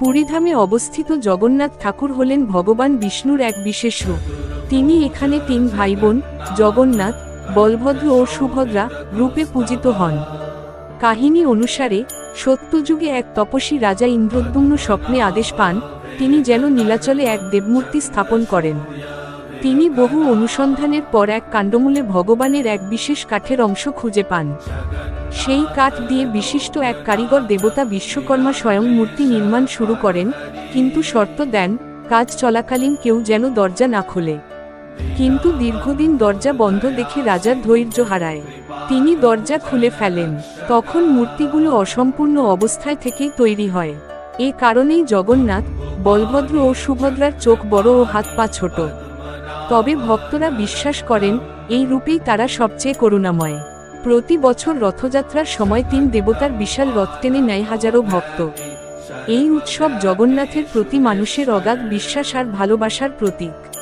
পুরীধামে অবস্থিত জগন্নাথ ঠাকুর হলেন ভগবান বিষ্ণুর এক বিশেষ রূপ। তিনি এখানে তিন ভাইবোন, জগন্নাথ, বলভদ্র ও সুভদ্রা রূপে পূজিত হন। কাহিনী অনুসারে, সত্যযুগে এক তপস্বী রাজা ইন্দ্রদ্যুম্ন স্বপ্নে আদেশ পান, তিনি যেন নীলাচলে এক দেবমূর্তি স্থাপন করেন। তিনি বহু অনুসন্ধানের পর এক কাণ্ডমূলে ভগবানের এক বিশেষ কাঠের অংশ খুঁজে পান। সেই কাঠ দিয়ে বিশিষ্ট এক কারিগর দেবতা বিশ্বকর্মা স্বয়ং মূর্তি নির্মাণ শুরু করেন, কিন্তু শর্ত দেন, কাজ চলাকালীন কেউ যেন দরজা না খোলে। কিন্তু দীর্ঘদিন দরজা বন্ধ দেখে রাজার ধৈর্য হারায়। তিনি দরজা খুলে ফেলেন, তখন মূর্তিগুলো অসম্পূর্ণ অবস্থায় থেকেই তৈরি হয়। এ কারণেই জগন্নাথ, বলভদ্র ও সুভদ্রার চোখ বড় ও হাত পা ছোট। তবে ভক্তরা বিশ্বাস করেন, এই রূপেই তারা সবচেয়ে করুণাময়। প্রতি বছর রথযাত্রার সময় তিন দেবতার বিশাল রথ টেনে নেয় হাজারো ভক্ত। এই উৎসব জগন্নাথের প্রতি মানুষের অগাধ বিশ্বাস আর ভালোবাসার প্রতীক।